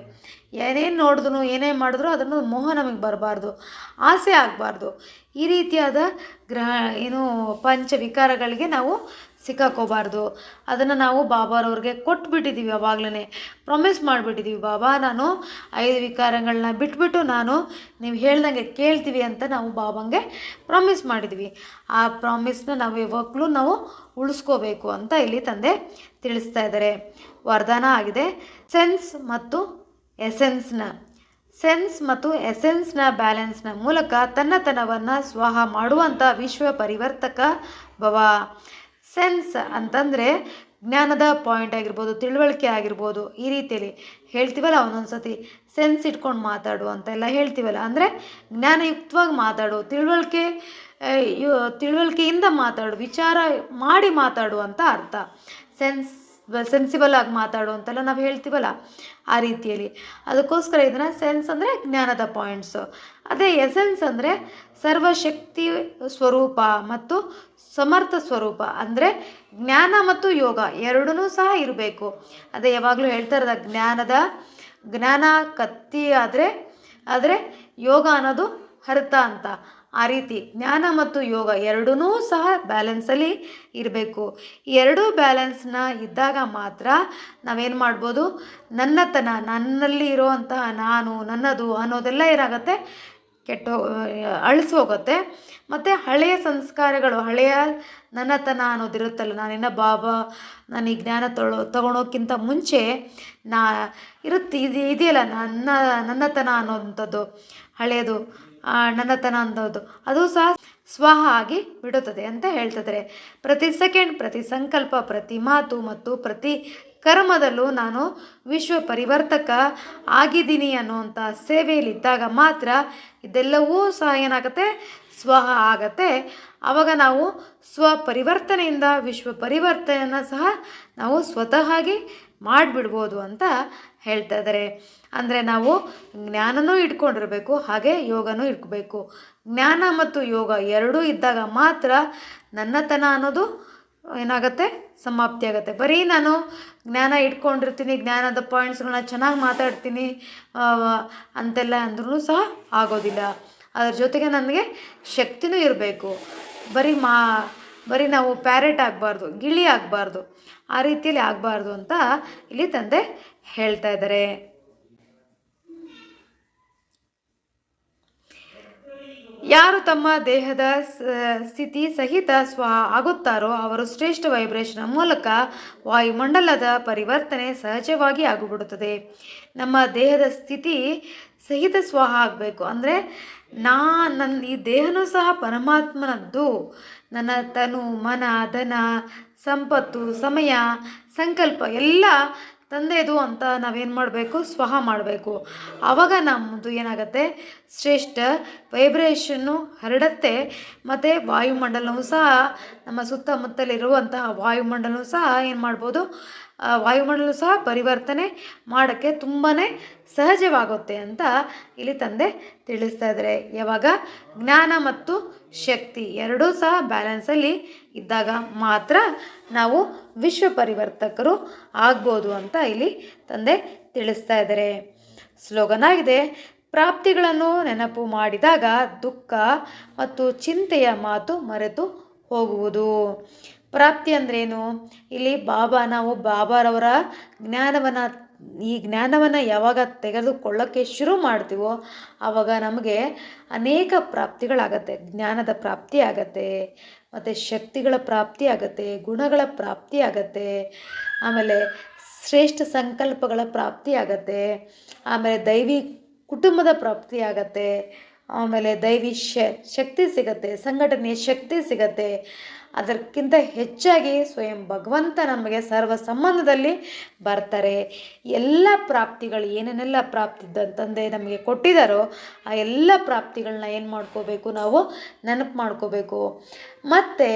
ಏನೇನು ನೋಡಿದ್ರು ಏನೇ ಮಾಡಿದ್ರು ಅದನ್ನು ಮೋಹ ನಮಗೆ ಬರಬಾರ್ದು. ಆಸೆ ಆಗಬಾರ್ದು. ಈ ರೀತಿಯಾದ ಗ್ರಹ, ಏನು ಪಂಚ ವಿಕಾರಗಳಿಗೆ ನಾವು ಸಿಕ್ಕಾಕೋಬಾರ್ದು. ಅದನ್ನು ನಾವು ಬಾಬಾರವ್ರಿಗೆ ಕೊಟ್ಬಿಟ್ಟಿದ್ದೀವಿ ಅವಾಗಲೇ ಪ್ರಾಮಿಸ್ ಮಾಡಿಬಿಟ್ಟಿದ್ದೀವಿ ಬಾಬಾ, ನಾನು ಐದು ವಿಕಾರಗಳನ್ನ ಬಿಟ್ಬಿಟ್ಟು ನಾನು ನೀವು ಹೇಳ್ದಂಗೆ ಕೇಳ್ತೀವಿ ಅಂತ ನಾವು ಬಾಬಂಗೆ ಪ್ರಾಮಿಸ್ ಮಾಡಿದ್ವಿ. ಆ ಪ್ರಾಮಿಸ್ನ ನಾವು ಯಾವಾಗಲೂ ನಾವು ಉಳಿಸ್ಕೋಬೇಕು ಅಂತ ಇಲ್ಲಿ ತಂದೆ ತಿಳಿಸ್ತಾ ಇದ್ದಾರೆ. ವರದಾನ ಆಗಿದೆ. ಸೆನ್ಸ್ ಮತ್ತು ಎಸೆನ್ಸ್ನ ಸೆನ್ಸ್ ಮತ್ತು ಎಸೆನ್ಸ್ನ ಬ್ಯಾಲೆನ್ಸ್ನ ಮೂಲಕ ತನ್ನತನವನ್ನು ಸ್ವಾಹ ಮಾಡುವಂಥ ವಿಶ್ವ ಪರಿವರ್ತಕ ಭವ. ಸೆನ್ಸ್ ಅಂತಂದರೆ ಜ್ಞಾನದ ಪಾಯಿಂಟ್ ಆಗಿರ್ಬೋದು, ತಿಳುವಳಿಕೆ ಆಗಿರ್ಬೋದು, ಈ ರೀತಿಯಲ್ಲಿ ಹೇಳ್ತೀವಲ್ಲ ಒಂದೊಂದು ಸತಿ ಸೆನ್ಸ್ ಇಟ್ಕೊಂಡು ಮಾತಾಡು ಅಂತೆಲ್ಲ ಹೇಳ್ತೀವಲ್ಲ. ಅಂದರೆ ಜ್ಞಾನಯುಕ್ತವಾಗಿ ಮಾತಾಡು, ತಿಳುವಳಿಕೆ ತಿಳುವಳಿಕೆಯಿಂದ ಮಾತಾಡು, ವಿಚಾರ ಮಾಡಿ ಮಾತಾಡು ಅಂತ ಅರ್ಥ. ಸೆನ್ಸ್ ಸೆನ್ಸಿಬಲ್ ಆಗಿ ಮಾತಾಡು ಅಂತೆಲ್ಲ ನಾವು ಹೇಳ್ತೀವಲ್ಲ ಆ ರೀತಿಯಲ್ಲಿ. ಅದಕ್ಕೋಸ್ಕರ ಇದನ್ನು ಸೆನ್ಸ್ ಅಂದರೆ ಜ್ಞಾನದ ಪಾಯಿಂಟ್ಸು ಅದೇ ಎಸೆನ್ಸ್ ಅಂದರೆ ಸರ್ವಶಕ್ತಿ ಸ್ವರೂಪ ಮತ್ತು ಸಮರ್ಥ ಸ್ವರೂಪ ಅಂದರೆ ಜ್ಞಾನ ಮತ್ತು ಯೋಗ ಎರಡೂ ಸಹ ಇರಬೇಕು. ಅದೇ ಯಾವಾಗಲೂ ಹೇಳ್ತಾ ಇರೋದ ಜ್ಞಾನದ ಜ್ಞಾನ ಕತ್ತಿ ಆದರೆ ಆದರೆ ಯೋಗ ಅನ್ನೋದು ಹರಿತ ಅಂತ. ಆ ರೀತಿ ಜ್ಞಾನ ಮತ್ತು ಯೋಗ ಎರಡೂ ಸಹ ಬ್ಯಾಲೆನ್ಸಲ್ಲಿ ಇರಬೇಕು. ಎರಡೂ ಬ್ಯಾಲೆನ್ಸ್ನ ಇದ್ದಾಗ ಮಾತ್ರ ನಾವೇನು ಮಾಡ್ಬೋದು? ನನ್ನತನ, ನನ್ನಲ್ಲಿ ಇರುವಂತಹ ನಾನು, ನನ್ನದು ಅನ್ನೋದೆಲ್ಲ ಏನಾಗುತ್ತೆ? ಕೆಟ್ಟ ಅಳಿಸಿ ಹೋಗುತ್ತೆ. ಮತ್ತು ಹಳೆಯ ಸಂಸ್ಕಾರಗಳು, ಹಳೆಯ ನನ್ನತನ ಅನ್ನೋದಿರುತ್ತಲ್ಲ, ನಾನಿನ್ನ ಬಾಬಾ, ನಾನು ಈ ಜ್ಞಾನ ತೊಳೋ, ತಗೊಳೋಕ್ಕಿಂತ ಮುಂಚೆ ನಾ ಇರುತ್ತೆ, ಇದು, ಇದೆಯಲ್ಲ, ನನ್ನ, ನನ್ನತನ ಅನ್ನೋವಂಥದ್ದು ಹಳೆಯದು. ನನ್ನತನ ಅನ್ನೋದು ಅದು ಸಹ ಸ್ವಹ ಆಗಿ ಬಿಡುತ್ತದೆ ಅಂತ ಹೇಳ್ತಿದ್ದಾರೆ. ಪ್ರತಿ ಸೆಕೆಂಡ್, ಪ್ರತಿ ಸಂಕಲ್ಪ, ಪ್ರತಿ ಮಾತು ಮತ್ತು ಪ್ರತಿ ಕರ್ಮದಲ್ಲೂ ನಾನು ವಿಶ್ವ ಪರಿವರ್ತಕ ಆಗಿದ್ದೀನಿ ಅನ್ನುವಂಥ ಸೇವೆಯಲ್ಲಿದ್ದಾಗ ಮಾತ್ರ ಇದೆಲ್ಲವೂ ಸಹ ಏನಾಗುತ್ತೆ? ಸ್ವಹ ಆಗತ್ತೆ. ಆವಾಗ ನಾವು ಸ್ವಪರಿವರ್ತನೆಯಿಂದ ವಿಶ್ವ ಪರಿವರ್ತನೆಯನ್ನು ಸಹ ನಾವು ಸ್ವತಃವಾಗಿ ಮಾಡಿಬಿಡ್ಬೋದು ಅಂತ ಹೇಳ್ತಾ ಇದ್ದಾರೆ ಅಂದರೆ ನಾವು ಜ್ಞಾನನೂ ಇಟ್ಕೊಂಡಿರಬೇಕು, ಹಾಗೆ ಯೋಗನೂ ಇಟ್ಕೋಬೇಕು ಜ್ಞಾನ ಮತ್ತು ಯೋಗ ಎರಡೂ ಇದ್ದಾಗ ಮಾತ್ರ ನನ್ನತನ ಅನ್ನೋದು ಏನಾಗುತ್ತೆ? ಸಮಾಪ್ತಿ ಆಗುತ್ತೆ. ಬರೀ ನಾನು ಜ್ಞಾನ ಇಟ್ಕೊಂಡಿರ್ತೀನಿ, ಜ್ಞಾನದ ಪಾಯಿಂಟ್ಸ್ಗಳನ್ನ ಚೆನ್ನಾಗಿ ಮಾತಾಡ್ತೀನಿ ಅಂತೆಲ್ಲ ಅಂದ್ರೂ ಸಹ ಆಗೋದಿಲ್ಲ. ಅದ್ರ ಜೊತೆಗೆ ನನಗೆ ಶಕ್ತಿನೂ ಇರಬೇಕು. ಬರೀ ಮಾ, ಬರೀ ನಾವು ಪ್ಯಾರೆಟ್ ಆಗಬಾರ್ದು, ಗಿಳಿ ಆಗಬಾರ್ದು, ಆ ರೀತಿಯಲ್ಲಿ ಆಗಬಾರ್ದು ಅಂತ ಇಲ್ಲಿ ತಂದೆ ಹೇಳ್ತಾ ಇದ್ದಾರೆ. ಯಾರು ತಮ್ಮ ದೇಹದ ಸ್ಥಿತಿ ಸಹಿತ ಸ್ವ ಆಗುತ್ತಾರೋ ಅವರು ಶ್ರೇಷ್ಠ ವೈಬ್ರೇಷನ್ ಮೂಲಕ ವಾಯುಮಂಡಲದ ಪರಿವರ್ತನೆ ಸಹಜವಾಗಿ ಆಗಿಬಿಡುತ್ತದೆ. ನಮ್ಮ ದೇಹದ ಸ್ಥಿತಿ ಸಹಿತ ಸ್ವ ಆಗಬೇಕು ಅಂದರೆ ನಾ ನನ್ನ ಈ ದೇಹನೂ ಸಹ ಪರಮಾತ್ಮನದ್ದು. ನನ್ನ ತನು, ಮನ, ಧನ, ಸಂಪತ್ತು, ಸಮಯ, ಸಂಕಲ್ಪ ಎಲ್ಲ ತಂದೆದು ಅಂತ ನಾವೇನು ಮಾಡಬೇಕು? ಸ್ವಹ ಮಾಡಬೇಕು. ಆವಾಗ ನಮ್ಮದು ಏನಾಗುತ್ತೆ? ಶ್ರೇಷ್ಠ ವೈಬ್ರೇಷನ್ನು ಹರಡುತ್ತೆ. ಮತ್ತು ವಾಯುಮಂಡಲವೂ ಸಹ ನಮ್ಮ ಸುತ್ತಮುತ್ತಲಿರುವಂತಹ ವಾಯುಮಂಡಲವೂ ಸಹ ಏನು ಮಾಡ್ಬೋದು? ವಾಯುಮಂಡಲ ಸಹ ಪರಿವರ್ತನೆ ಮಾಡೋಕ್ಕೆ ತುಂಬಾ ಸಹಜವಾಗುತ್ತೆ ಅಂತ ಇಲ್ಲಿ ತಂದೆ ತಿಳಿಸ್ತಾ ಇದ್ದಾರೆ. ಯಾವಾಗ? ಜ್ಞಾನ ಮತ್ತು ಶಕ್ತಿ ಎರಡೂ ಸಹ ಬ್ಯಾಲೆನ್ಸಲ್ಲಿ ಇದ್ದಾಗ ಮಾತ್ರ ನಾವು ವಿಶ್ವ ಪರಿವರ್ತಕರು ಆಗ್ಬೋದು ಅಂತ ಇಲ್ಲಿ ತಂದೆ ತಿಳಿಸ್ತಾ ಇದ್ದಾರೆ. ಸ್ಲೋಗನ್ ಆಗಿದೆ, ಪ್ರಾಪ್ತಿಗಳನ್ನು ನೆನಪು ಮಾಡಿದಾಗ ದುಃಖ ಮತ್ತು ಚಿಂತೆಯ ಮಾತು ಮರೆತು ಹೋಗುವುದು. ಪ್ರಾಪ್ತಿ ಅಂದ್ರೇನು? ಇಲ್ಲಿ ಬಾಬಾ, ನಾವು ಬಾಬಾರವರ ಜ್ಞಾನವನ್ನು, ಈ ಜ್ಞಾನವನ್ನು ಯಾವಾಗ ತೆಗೆದುಕೊಳ್ಳೋಕ್ಕೆ ಶುರು ಮಾಡ್ತೀವೋ ಆವಾಗ ನಮಗೆ ಅನೇಕ ಪ್ರಾಪ್ತಿಗಳಾಗತ್ತೆ. ಜ್ಞಾನದ ಪ್ರಾಪ್ತಿ ಆಗತ್ತೆ, ಮತ್ತು ಶಕ್ತಿಗಳ ಪ್ರಾಪ್ತಿ ಆಗತ್ತೆ, ಗುಣಗಳ ಪ್ರಾಪ್ತಿ ಆಗತ್ತೆ, ಆಮೇಲೆ ಶ್ರೇಷ್ಠ ಸಂಕಲ್ಪಗಳ ಪ್ರಾಪ್ತಿ ಆಗತ್ತೆ, ಆಮೇಲೆ ದೈವಿ ಕುಟುಂಬದ ಪ್ರಾಪ್ತಿ ಆಗತ್ತೆ, ಆಮೇಲೆ ದೈವಿ ಶಕ್ತಿ ಸಿಗತ್ತೆ, ಸಂಘಟನೆಯ ಶಕ್ತಿ ಸಿಗತ್ತೆ ಅದಕ್ಕಿಂತ ಹೆಚ್ಚಾಗಿ ಸ್ವಯಂ ಭಗವಂತ ನಮಗೆ ಸರ್ವ ಸಂಬಂಧದಲ್ಲಿ ಬರ್ತಾರೆ. ಎಲ್ಲ ಪ್ರಾಪ್ತಿಗಳು ಏನೇನೆಲ್ಲ ಪ್ರಾಪ್ತಿ ತಂದೆ ನಮಗೆ ಕೊಟ್ಟಿದ್ದಾರೋ ಆ ಎಲ್ಲ ಪ್ರಾಪ್ತಿಗಳನ್ನ ಏನು ಮಾಡ್ಕೋಬೇಕು ನಾವು? ನೆನಪು ಮಾಡ್ಕೋಬೇಕು. ಮತ್ತು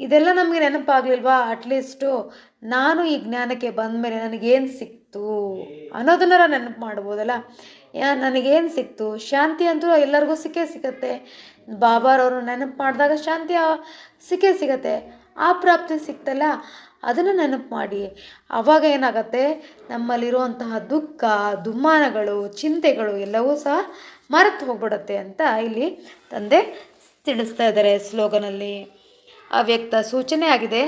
ಇದೆಲ್ಲ ನಮಗೆ ನೆನಪಾಗಲಿಲ್ವಾ? ಅಟ್ಲೀಸ್ಟು ನಾನು ಈ ಜ್ಞಾನಕ್ಕೆ ಬಂದಮೇಲೆ ನನಗೇನು ಸಿಕ್ತು ಅನ್ನೋದನ್ನಾರ ನೆನಪು ಮಾಡ್ಬೋದಲ್ಲ? ನನಗೇನು ಸಿಕ್ತು? ಶಾಂತಿ ಅಂತೂ ಎಲ್ಲರಿಗೂ ಸಿಕ್ಕೇ ಸಿಗತ್ತೆ. ಬಾಬಾರವರು ನೆನಪು ಮಾಡಿದಾಗ ಶಾಂತಿ ಸಿಕ್ಕೇ ಸಿಗತ್ತೆ. ಆ ಪ್ರಾಪ್ತಿ ಸಿಕ್ತಲ್ಲ, ಅದನ್ನು ನೆನಪು ಮಾಡಿ. ಆವಾಗ ಏನಾಗತ್ತೆ? ನಮ್ಮಲ್ಲಿರುವಂತಹ ದುಃಖ, ದುಮ್ಮಾನಗಳು, ಚಿಂತೆಗಳು ಎಲ್ಲವೂ ಸಹ ಮರೆತು ಹೋಗ್ಬಿಡತ್ತೆ ಅಂತ ಇಲ್ಲಿ ತಂದೆ ತಿಳಿಸ್ತಾ ಇದ್ದಾರೆ ಸ್ಲೋಗನಲ್ಲಿ ಅವ್ಯಕ್ತ ಸೂಚನೆ ಆಗಿದೆ,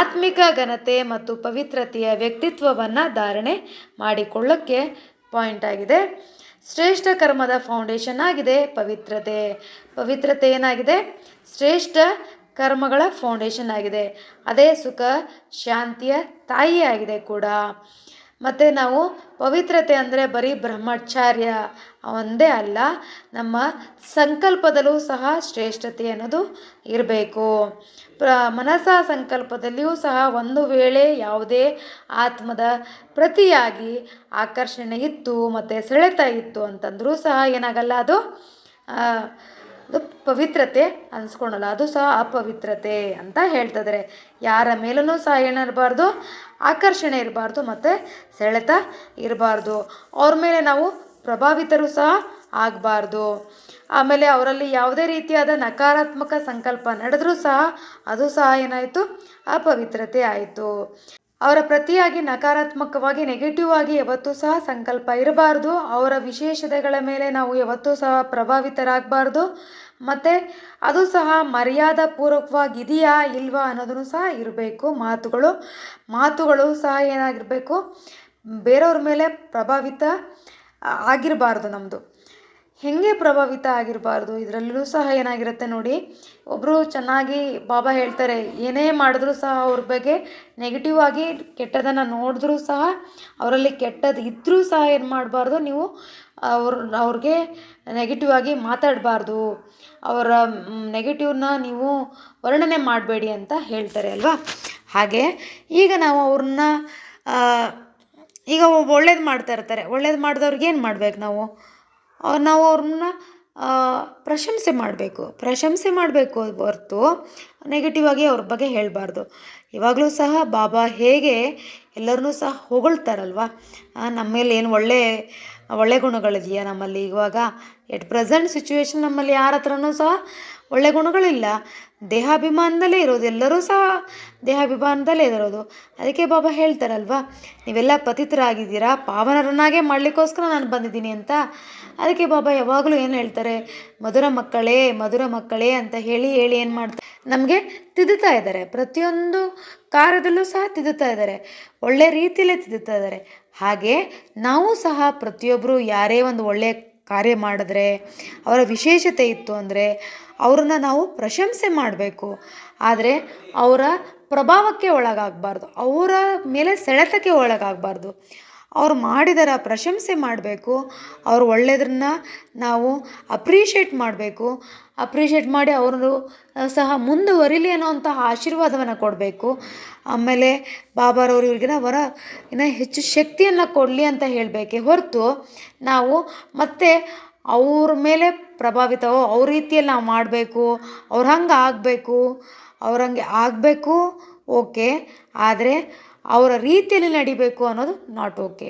ಆತ್ಮಿಕ ಘನತೆ ಮತ್ತು ಪವಿತ್ರತೆಯ ವ್ಯಕ್ತಿತ್ವವನ್ನು ಧಾರಣೆ ಮಾಡಿಕೊಳ್ಳೋಕ್ಕೆ ಪಾಯಿಂಟ್ ಆಗಿದೆ. ಶ್ರೇಷ್ಠ ಕರ್ಮದ ಫೌಂಡೇಶನ್ ಆಗಿದೆ ಪವಿತ್ರತೆ. ಪವಿತ್ರತೆ ಏನಾಗಿದೆ? ಶ್ರೇಷ್ಠ ಕರ್ಮಗಳ ಫೌಂಡೇಶನ್ ಆಗಿದೆ. ಅದೇ ಸುಖ, ಶಾಂತಿಯ ತಾಯಿ ಆಗಿದೆ ಕೂಡ. ಮತ್ತು ನಾವು ಪವಿತ್ರತೆ ಅಂದರೆ ಬರೀ ಬ್ರಹ್ಮಚಾರ್ಯ ಒಂದೇ ಅಲ್ಲ, ನಮ್ಮ ಸಂಕಲ್ಪದಲ್ಲೂ ಸಹ ಶ್ರೇಷ್ಠತೆ ಅನ್ನೋದು ಇರಬೇಕು. ಪ್ರ ಮನಸ ಸಂಕಲ್ಪದಲ್ಲಿಯೂ ಸಹ ಒಂದು ವೇಳೆ ಯಾವುದೇ ಆತ್ಮದ ಪ್ರತಿಯಾಗಿ ಆಕರ್ಷಣೆ ಇತ್ತು ಮತ್ತು ಸೆಳೆತ ಇತ್ತು ಅಂತಂದರೂ ಸಹ ಏನಾಗಲ್ಲ, ಅದು ಅದು ಪವಿತ್ರತೆ ಅನ್ಸ್ಕೊಳಲ್ಲ ಅದು ಸಹ ಅಪವಿತ್ರತೆ ಅಂತ ಹೇಳ್ತಿದ್ದಾರೆ ಯಾರ ಮೇಲೂ ಸಹ ಏನಿರಬಾರ್ದು, ಆಕರ್ಷಣೆ ಇರಬಾರ್ದು ಮತ್ತು ಸೆಳೆತ ಇರಬಾರ್ದು. ಅವ್ರ ಮೇಲೆ ನಾವು ಪ್ರಭಾವಿತರು ಸಹ ಆಗಬಾರ್ದು. ಆಮೇಲೆ ಅವರಲ್ಲಿ ಯಾವುದೇ ರೀತಿಯಾದ ನಕಾರಾತ್ಮಕ ಸಂಕಲ್ಪ ನಡೆದರೂ ಸಹ, ಅದು ಸಹ ಏನಾಯಿತು? ಅಪವಿತ್ರತೆ ಆಯಿತು. ಅವರ ಪ್ರತಿಯಾಗಿ ನಕಾರಾತ್ಮಕವಾಗಿ ನೆಗೆಟಿವ್ ಆಗಿ ಯಾವತ್ತೂ ಸಹ ಸಂಕಲ್ಪ ಇರಬಾರ್ದು. ಅವರ ವಿಶೇಷತೆಗಳ ಮೇಲೆ ನಾವು ಯಾವತ್ತೂ ಸಹ ಪ್ರಭಾವಿತರಾಗಬಾರ್ದು. ಮತ್ತು ಅದು ಸಹ ಮರ್ಯಾದಾ ಪೂರ್ವಕವಾಗಿದೆಯಾ ಇಲ್ವಾ ಅನ್ನೋದನ್ನು ಸಹ ಇರಬೇಕು. ಮಾತುಗಳು ಮಾತುಗಳು ಸಹ ಏನಾಗಿರಬೇಕು? ಬೇರೆಯವ್ರ ಮೇಲೆ ಪ್ರಭಾವಿತ ಆಗಿರಬಾರ್ದು ನಮ್ಮದು ಹೇಗೆ ಪ್ರಭಾವಿತ ಆಗಿರಬಾರ್ದು? ಇದರಲ್ಲೂ ಸಹ ಏನಾಗಿರುತ್ತೆ ನೋಡಿ ಒಬ್ಬರು ಚೆನ್ನಾಗಿ ಬಾಬಾ ಹೇಳ್ತಾರೆ, ಏನೇ ಮಾಡಿದ್ರೂ ಸಹ ಅವ್ರ ಬಗ್ಗೆ ನೆಗೆಟಿವ್ ಆಗಿ ಕೆಟ್ಟದನ್ನು ನೋಡಿದ್ರೂ ಸಹ, ಅವರಲ್ಲಿ ಕೆಟ್ಟದ್ದು ಇದ್ದರೂ ಸಹ ಏನು ಮಾಡಬಾರ್ದು? ನೀವು ಅವ್ರ, ಅವ್ರಿಗೆ ನೆಗೆಟಿವ್ ಆಗಿ ಮಾತಾಡಬಾರ್ದು. ಅವರ ನೆಗೆಟಿವ್ನ ನೀವು ವರ್ಣನೆ ಮಾಡಬೇಡಿ ಅಂತ ಹೇಳ್ತಾರೆ ಅಲ್ವಾ? ಹಾಗೆ ಈಗ ನಾವು ಅವ್ರನ್ನ ಈಗ ಒಳ್ಳೇದು ಮಾಡ್ತಾ ಇರ್ತಾರೆ. ಒಳ್ಳೇದು ಮಾಡಿದವ್ರಿಗೆ ಏನು ಮಾಡ್ಬೇಕು ನಾವು? ನಾವು ಅವ್ರನ್ನ ಪ್ರಶಂಸೆ ಮಾಡಬೇಕು. ಪ್ರಶಂಸೆ ಮಾಡಬೇಕು ಹೊರತು ನೆಗೆಟಿವ್ ಆಗಿ ಅವ್ರ ಬಗ್ಗೆ ಹೇಳಬಾರ್ದು. ಇವಾಗಲೂ ಸಹ ಬಾಬಾ ಹೇಗೆ ಎಲ್ಲರನ್ನೂ ಸಹ ಹೊಗಳ್ತಾರಲ್ವ? ನಮ್ಮ ಮೇಲೆ ಏನು ಒಳ್ಳೆ ಒಳ್ಳೆ ಗುಣಗಳಿದೆಯಾ ನಮ್ಮಲ್ಲಿ ಇವಾಗ? ಎಟ್ ಪ್ರೆಸೆಂಟ್ ಸಿಚುವೇಶನ್ ನಮ್ಮಲ್ಲಿ ಯಾರ ಹತ್ರನೂ ಸಹ ಒಳ್ಳೆ ಗುಣಗಳಿಲ್ಲ. ದೇಹಾಭಿಮಾನದಲ್ಲೇ ಇರೋದು, ಎಲ್ಲರೂ ಸಹ ದೇಹಾಭಿಮಾನದಲ್ಲೇ ಇರೋದು. ಅದಕ್ಕೆ ಬಾಬಾ ಹೇಳ್ತಾರಲ್ವ, ನೀವೆಲ್ಲ ಪತಿತರಾಗಿದ್ದೀರಾ, ಪಾವನರನ್ನಾಗೆ ಮಾಡಲಿಕ್ಕೋಸ್ಕರ ನಾನು ಬಂದಿದ್ದೀನಿ ಅಂತ. ಅದಕ್ಕೆ ಬಾಬಾ ಯಾವಾಗಲೂ ಏನು ಹೇಳ್ತಾರೆ, ಮಧುರ ಮಕ್ಕಳೇ ಮಧುರ ಮಕ್ಕಳೇ ಅಂತ ಹೇಳಿ ಹೇಳಿ ಏನು ಮಾಡ್ತಾರೆ. ನಮಗೆ ತಿದ್ದುತ್ತಾ ಇದ್ದಾರೆ, ಪ್ರತಿಯೊಂದು ಕಾರ್ಯದಲ್ಲೂ ಸಹ ತಿದ್ದುತ್ತಾ ಇದ್ದಾರೆ, ಒಳ್ಳೆ ರೀತಿಯಲ್ಲೇ ತಿದ್ದುತ್ತಾ ಇದ್ದಾರೆ. ಹಾಗೆ ನಾವು ಸಹ ಪ್ರತಿಯೊಬ್ಬರು ಯಾರೇ ಒಂದು ಒಳ್ಳೆಯ ಕಾರ್ಯ ಮಾಡಿದ್ರೆ, ಅವರ ವಿಶೇಷತೆ ಇತ್ತು ಅಂದರೆ ಅವ್ರನ್ನ ನಾವು ಪ್ರಶಂಸೆ ಮಾಡಬೇಕು. ಆದರೆ ಅವರ ಪ್ರಭಾವಕ್ಕೆ ಒಳಗಾಗಬಾರ್ದು. ಅವರ ಮೇಲೆ ಸೆಳೆತಕ್ಕೆ ಒಳಗಾಗಬಾರ್ದು. ಅವ್ರು ಮಾಡಿದರ ಪ್ರಶಂಸೆ ಮಾಡಬೇಕು. ಅವ್ರು ಒಳ್ಳೆಯದನ್ನ ನಾವು ಅಪ್ರಿಷಿಯೇಟ್ ಮಾಡಬೇಕು. ಅಪ್ರಿಷಿಯೇಟ್ ಮಾಡಿ ಅವರು ಸಹ ಮುಂದುವರಿಲಿ ಅನ್ನೋವಂತಹ ಆಶೀರ್ವಾದವನ್ನು ಕೊಡಬೇಕು. ಆಮೇಲೆ ಬಾಬಾರವರು ಇವ್ರಿಗಿನ ವರ, ಇನ್ನೂ ಹೆಚ್ಚು ಶಕ್ತಿಯನ್ನು ಕೊಡಲಿ ಅಂತ ಹೇಳಬೇಕೆ ಹೊರತು ನಾವು ಮತ್ತೆ ಅವ್ರ ಮೇಲೆ ಪ್ರಭಾವಿತವೋ, ಅವ್ರ ರೀತಿಯಲ್ಲಿ ನಾವು ಮಾಡಬೇಕು, ಅವ್ರ ಹಂಗೆ ಆಗಬೇಕು, ಅವ್ರ ಹಂಗೆ ಆಗಬೇಕು, ಓಕೆ. ಆದರೆ ಅವರ ರೀತಿಯಲ್ಲಿ ನಡಿಬೇಕು ಅನ್ನೋದು ನಾಟ್ ಓಕೆ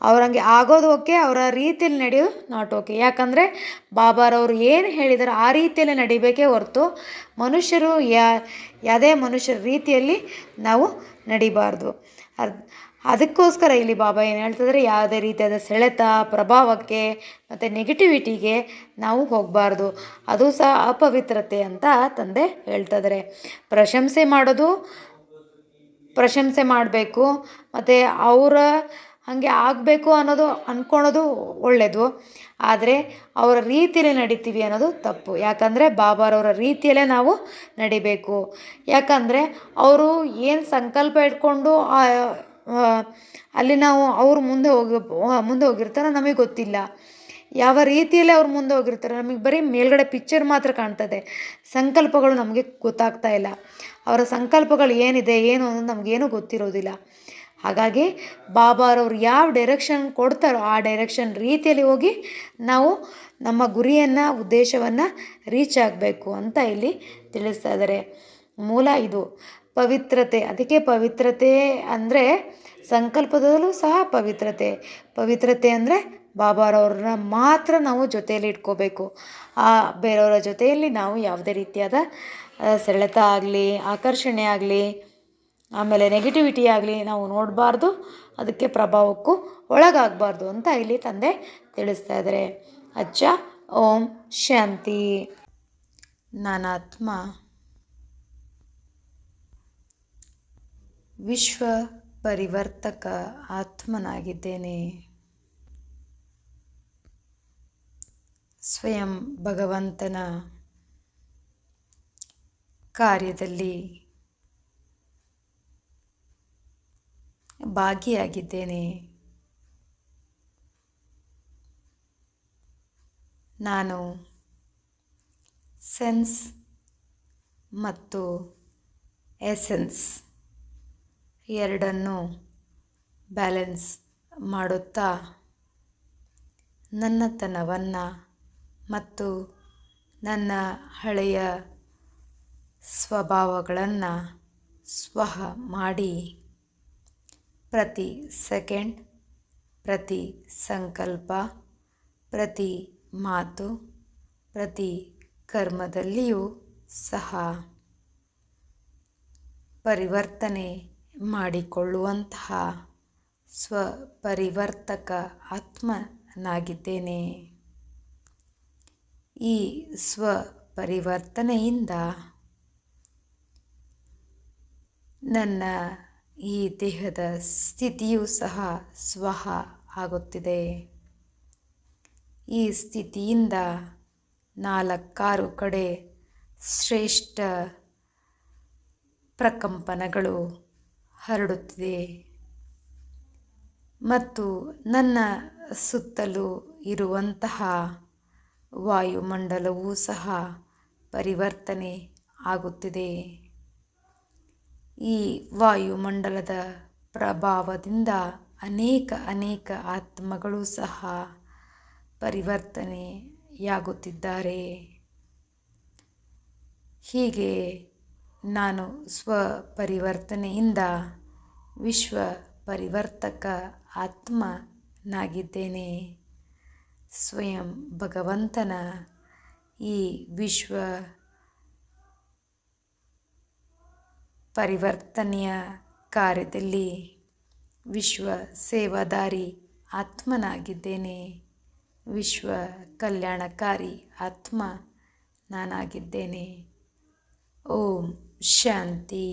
ಅವ್ರಂಗೆ ಆಗೋದು ಓಕೆ ಅವರ ರೀತಿಯಲ್ಲಿ ನಡೆಯೋದು ನಾಟ್ ಓಕೆ ಯಾಕಂದರೆ ಬಾಬಾರವರು ಏನು ಹೇಳಿದಾರೆ ಆ ರೀತಿಯಲ್ಲಿ ನಡಿಬೇಕೇ ಹೊರತು ಮನುಷ್ಯರು ಯಾ, ಯಾವುದೇ ಮನುಷ್ಯರ ರೀತಿಯಲ್ಲಿ ನಾವು ನಡಿಬಾರ್ದು. ಅದು ಅದಕ್ಕೋಸ್ಕರ ಇಲ್ಲಿ ಬಾಬಾ ಏನು ಹೇಳ್ತಿದ್ರೆ? ಯಾವುದೇ ರೀತಿಯಾದ ಸೆಳೆತ, ಪ್ರಭಾವಕ್ಕೆ ಮತ್ತು ನೆಗೆಟಿವಿಟಿಗೆ ನಾವು ಹೋಗಬಾರ್ದು. ಅದು ಸಹ ಅಪವಿತ್ರತೆ ಅಂತ ತಂದೆ ಹೇಳ್ತಿದ್ದಾರೆ ಪ್ರಶಂಸೆ ಮಾಡೋದು, ಪ್ರಶಂಸೆ ಮಾಡಬೇಕು, ಮತ್ತು ಅವರ ಹಾಗೆ ಆಗಬೇಕು ಅನ್ನೋದು ಅಂದ್ಕೊಳೋದು ಒಳ್ಳೆಯದು ಆದರೆ ಅವರ ರೀತಿಯಲ್ಲಿ ನಡೀತೀವಿ ಅನ್ನೋದು ತಪ್ಪು. ಯಾಕಂದರೆ ಬಾಬಾರವರ ರೀತಿಯಲ್ಲೇ ನಾವು ನಡಿಬೇಕು. ಯಾಕಂದರೆ ಅವರು ಏನು ಸಂಕಲ್ಪ ಇಟ್ಕೊಂಡು ಅಲ್ಲಿ ನಾವು ಅವ್ರು ಮುಂದೆ ಹೋಗಿ ಮುಂದೆ ಹೋಗಿರ್ತಾರೋ ನಮಗೆ ಗೊತ್ತಿಲ್ಲ. ಯಾವ ರೀತಿಯಲ್ಲಿ ಅವ್ರು ಮುಂದೆ ಹೋಗಿರ್ತಾರೆ ನಮಗೆ ಬರೀ ಮೇಲ್ಗಡೆ ಪಿಕ್ಚರ್ ಮಾತ್ರ ಕಾಣ್ತದೆ. ಸಂಕಲ್ಪಗಳು ನಮಗೆ ಗೊತ್ತಾಗ್ತಾ ಇಲ್ಲ. ಅವರ ಸಂಕಲ್ಪಗಳು ಏನಿದೆ, ಏನು ಅನ್ನೋದು ನಮಗೇನು ಗೊತ್ತಿರೋದಿಲ್ಲ. ಹಾಗಾಗಿ ಬಾಬಾರವ್ರು ಯಾವ ಡೈರೆಕ್ಷನ್ ಕೊಡ್ತಾರೋ ಆ ಡೈರೆಕ್ಷನ್ ರೀತಿಯಲ್ಲಿ ಹೋಗಿ ನಾವು ನಮ್ಮ ಗುರಿಯನ್ನು, ಉದ್ದೇಶವನ್ನು ರೀಚ್ ಆಗಬೇಕು ಅಂತ ಇಲ್ಲಿ ತಿಳಿಸ್ತಾ ಇದ್ದಾರೆ ಮೂಲ ಇದು. ಪವಿತ್ರತೆ. ಅದಕ್ಕೆ ಪವಿತ್ರತೆ ಅಂದರೆ ಸಂಕಲ್ಪದಲ್ಲೂ ಸಹ ಪವಿತ್ರತೆ. ಪವಿತ್ರತೆ ಅಂದರೆ ಬಾಬಾರವ್ರನ್ನ ಮಾತ್ರ ನಾವು ಜೊತೆಯಲ್ಲಿ ಇಟ್ಕೋಬೇಕು. ಆ ಬೇರೆಯವರ ಜೊತೆಯಲ್ಲಿ ನಾವು ಯಾವುದೇ ರೀತಿಯಾದ ಸೆಳೆತ ಆಗಲಿ, ಆಕರ್ಷಣೆ ಆಗಲಿ, ಆಮೇಲೆ ನೆಗೆಟಿವಿಟಿ ಆಗಲಿ ನಾವು ನೋಡಬಾರ್ದು. ಅದಕ್ಕೆ ಪ್ರಭಾವಕ್ಕೂ ಒಳಗಾಗಬಾರ್ದು ಅಂತ ಇಲ್ಲಿ ತಂದೆ ತಿಳಿಸ್ತಾ ಇದ್ದಾರೆ. ಅಜ್ಜ, ಓಂ, ಶಾಂತಿ. ನಾನಾತ್ಮ. ವಿಶ್ವ ಪರಿವರ್ತಕ ಆತ್ಮನಾಗಿದ್ದೇನೆ. ಸ್ವಯಂ ಭಗವಂತನ ಕಾರ್ಯದಲ್ಲಿ ಭಾಗಿಯಾಗಿದ್ದೇನೆ. ನಾನು ಸೆನ್ಸ್ ಮತ್ತು ಎಸೆನ್ಸ್ ಎರಡನ್ನು ಬ್ಯಾಲೆನ್ಸ್ ಮಾಡುತ್ತಾ ನನ್ನತನವನ್ನು ಮತ್ತು ನನ್ನ ಹಳೆಯ ಸ್ವಭಾವಗಳನ್ನು ಸ್ವಹ ಮಾಡಿ. ಪ್ರತಿ ಸೆಕೆಂಡ್, ಪ್ರತಿ ಸಂಕಲ್ಪ, ಪ್ರತಿ ಮಾತು, ಪ್ರತಿ ಕರ್ಮದಲ್ಲಿಯೂ ಸಹ ಪರಿವರ್ತನೆ ಮಾಡಿಕೊಳ್ಳುವಂತಹ ಸ್ವಪರಿವರ್ತಕ ಆತ್ಮನಾಗಿದ್ದೇನೆ. ಈ ಸ್ವಪರಿವರ್ತನೆಯಿಂದ ನನ್ನ ಈ ದೇಹದ ಸ್ಥಿತಿಯೂ ಸಹ ಸ್ವಹ ಆಗುತ್ತಿದೆ. ಈ ಸ್ಥಿತಿಯಿಂದ ನಾಲ್ಕಾರು ಕಡೆ ಶ್ರೇಷ್ಠ ಪ್ರಕಂಪನಗಳು ಹರಡುತ್ತಿದೆ. ಮತ್ತು ನನ್ನ ಸುತ್ತಲೂ ಇರುವಂತಹ ವಾಯುಮಂಡಲವೂ ಸಹ ಪರಿವರ್ತನೆ ಆಗುತ್ತಿದೆ. ಈ ವಾಯುಮಂಡಲದ ಪ್ರಭಾವದಿಂದ ಅನೇಕ ಅನೇಕ ಆತ್ಮಗಳು ಸಹ ಪರಿವರ್ತನೆಯಾಗುತ್ತಿದ್ದಾರೆ. ಹೀಗೆ ನಾನು ಸ್ವಪರಿವರ್ತನೆಯಿಂದ ವಿಶ್ವ ಪರಿವರ್ತಕ ಆತ್ಮನಾಗಿದ್ದೇನೆ. ಸ್ವಯಂ ಭಗವಂತನ ಈ ವಿಶ್ವ ಪರಿವರ್ತನೆಯ ಕಾರ್ಯದಲ್ಲಿ ವಿಶ್ವ ಸೇವಾದಾರಿ ಆತ್ಮನಾಗಿದ್ದೇನೆ. ವಿಶ್ವ ಕಲ್ಯಾಣಕಾರಿ ಆತ್ಮ ನಾನಾಗಿದ್ದೇನೆ. ಓಂ ಶಾಂತಿ